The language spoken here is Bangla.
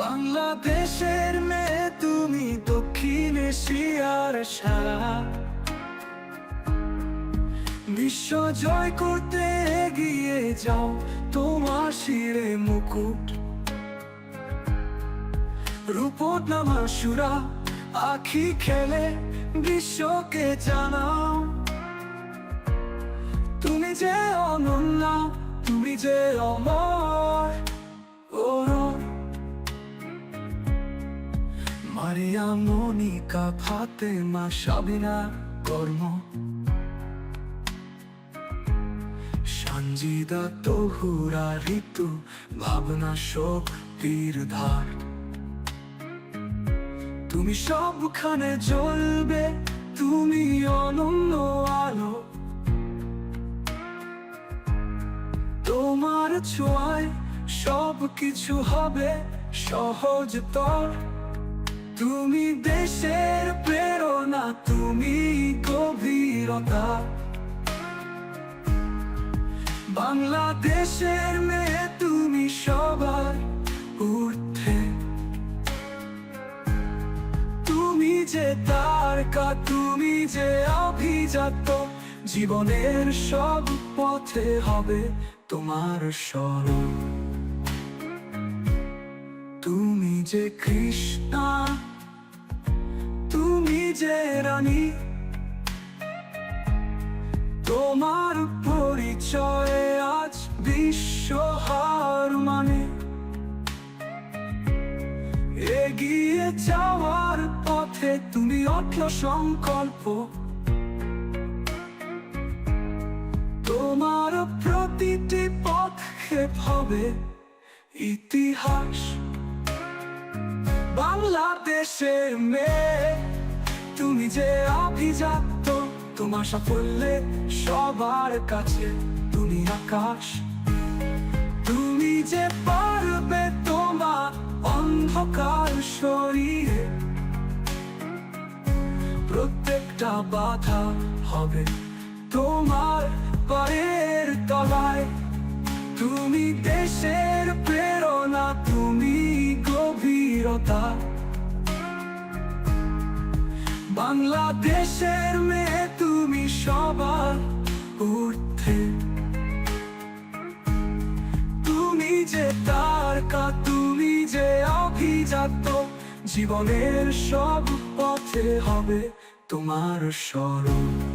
বাংলাদেশের মেয়ে, তুমি দক্ষিণ এশিয়ার সারা বিশ্ব জয় করতে এগিয়ে যাও তোমার শিরে মুকুট। রূপট নামা সুরা আখি খেলে বিশ্বকে জানাও। তুমি যে অনন্য, তুমি যে অমর মারিয়া মনিকা ফাতেমা সাবিনা কর্ম। সঞ্জিদা তহুরা, ঋতু, ভাবনা, শক্তির ধার। তুমি সবখানে জ্বলবে, তুমি অনন্য আলো। তোমার ছোঁয়ায় সব কিছু হবে সহজতর তুমি দেশের প্রেরণা, তুমি গভীরতা। বাংলাদেশের মেয়ে তুমি সবার উঠে তুমি যে তারকা তুমি যে অভিজাত জীবনের সব পথে হবে তোমার স্মরণ। তুমি যে কৃষ্ণা যে তোমার পরিচয়ে আজ বিশ্ব হার মানে। এগিয়ে যাওয়ার পথে তুমি অটল সংকল্প। তোমার প্রতিটি পদক্ষেপ হবে ইতিহাস। বাংলাদেশের মেয়ে। তুমি যে অভিজাত তোমার সাফল্যে সবার কাছে তুমি আকাশ। তুমি যে পারবে তোমার অন্ধকার শরীরে, প্রত্যেকটা বাধা হবে তোমার পায়ের তলায়। তুমি দেশের প্রেরণা, তুমি গভীরতা। বাংলাদেশের মেয়ে তুমি সবার উঠে তুমি যে তারকা তুমি যে অভিজাত, জীবনের সব পথে হবে তোমার স্মরণ।